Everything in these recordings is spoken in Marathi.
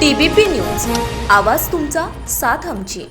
TBP news. आवाज तुमचा साथ आमची.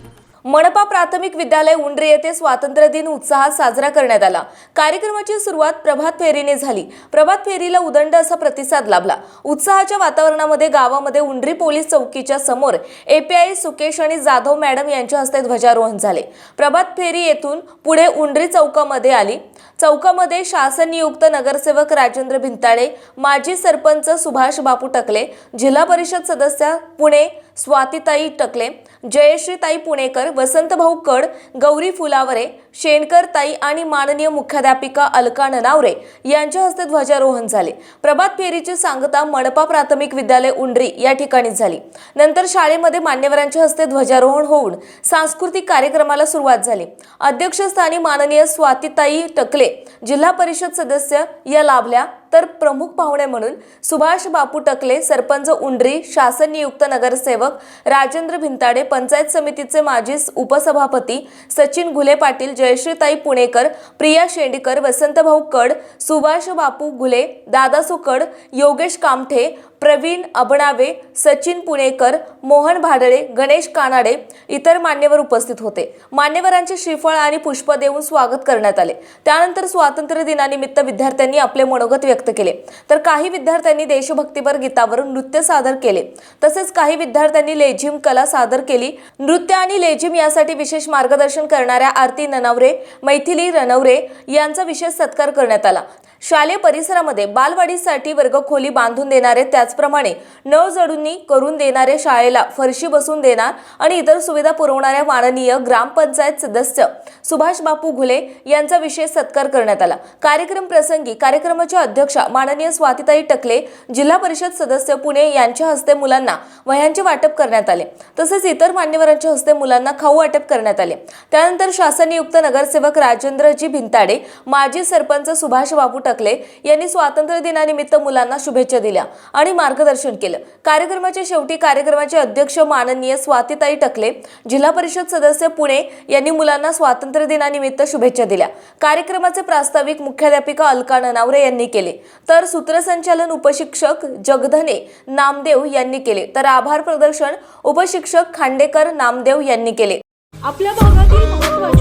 मनपा प्राथमिक विद्यालय उंड्रे येथे स्वातंत्र्य दिन उत्साहात साजरा करण्यात आला. कार्यक्रमाची सुरुवात प्रभात फेरीने झाली. प्रभात फेरीला उदंड असा प्रतिसाद लाभला. उत्साहाच्या वातावरणामध्ये गावामध्ये उंड्री पोलीस चौकीच्या समोर एपीआय सुकेश आणि जाधव मॅडम यांच्या हस्ते ध्वजारोहण झाले. प्रभात फेरी येथून पुढे उंड्री चौकामध्ये आली. चौकामध्ये शासन नियुक्त नगरसेवक राजेंद्र भिंताळे माजी सरपंच सुभाष बापू टकले जिल्हा परिषद सदस्य पुणे स्वातीताई टकले जयश्रीताई पुणेकर वसंतभाऊ कड गौरी फुलावरे शेणकर ताई आणि माननीय मुख्याध्यापिका अलका ननावरे यांच्या हस्ते ध्वजारोहण झाले. प्रभात फेरीची सांगता मनपा प्राथमिक विद्यालय उंडरी या ठिकाणी झाली. नंतर शाळेमध्ये मान्यवरांच्या हस्ते ध्वजारोहण होऊन सांस्कृतिक कार्यक्रमाला सुरुवात झाली. अध्यक्षस्थानी माननीय स्वातीताई टकले जिल्हा परिषद सदस्य या लाभल्या तर प्रमुख पाहुणे म्हणून सुभाष बापू टकले सरपंच उंडरी शासन नियुक्त नगरसेवक राजेंद्र भिंताडे पंचायत समितीचे माजी उपसभापती सचिन घुले पाटील जयश्रीताई पुणेकर प्रिया शेंडकर वसंतभाऊ कड सुभाष बापू घुले दादासू कड योगेश कामठे प्रवीण अबणावे सचिन पुणेकर मोहन भाडळे गणेश कानाडे इतर मान्यवर उपस्थित होते. मान्यवरांचे श्रीफळ आणि पुष्प देऊन स्वागत करण्यात आले. त्यानंतर स्वातंत्र्य दिनानिमित्त विद्यार्थ्यांनी आपले मनोगत व्यक्त केले. तर काही विद्यार्थ्यांनी देशभक्तीपर गीतावर नृत्य सादर केले. तसेच काही विद्यार्थ्यांनी लेझिम कला सादर केली. नृत्य आणि लेझिम यासाठी विशेष मार्गदर्शन करणाऱ्या आरती ननवरे मैथिली रनवरे यांचा विशेष सत्कार करण्यात आला. शालेय परिसरामध्ये बालवाडीसाठी वर्गखोली बांधून देणारे त्याचप्रमाणे नळजडूंनी करून देणाऱ्या शाळेला फरशी बसून देणार आणि इतर सुविधा पुरवणाऱ्या माननीय ग्रामपंचायत सदस्य सुभाष बापू घुले यांचा विशेष सत्कार करण्यात आला. कार्यक्रम प्रसंगी कार्यक्रमाच्या अध्यक्षा माननीय स्वातीताई टकले जिल्हा परिषद सदस्य पुणे यांच्या हस्ते मुलांना वह्यांचे वाटप करण्यात आले. तसेच इतर मान्यवरांच्या हस्ते मुलांना खाऊ वाटप करण्यात आले. त्यानंतर शासननियुक्त नगरसेवक राजेंद्रजी भिंताडे माजी सरपंच सुभाष बापू टकले यांनी स्वातंत्र्य दिनानिमित्त मुलांना शुभेच्छा दिल्या आणि मार्गदर्शन केलं. कार्यक्रमाच्या शेवटी कार्यक्रमाचे अध्यक्ष माननीय स्वातीताई टकले जिल्हा परिषद सदस्य पुणे यांनी मुलांना स्वातंत्र्य दिनानिमित्त शुभेच्छा दिल्या. कार्यक्रमाचे प्रास्ताविक मुख्याध्यापिका अलका ननावरे यांनी केले. तर सूत्रसंचालन उपशिक्षक जगधने नामदेव यांनी केले. तर आभार प्रदर्शन उपशिक्षक खांडेकर नामदेव यांनी केले. आपल्या भागातील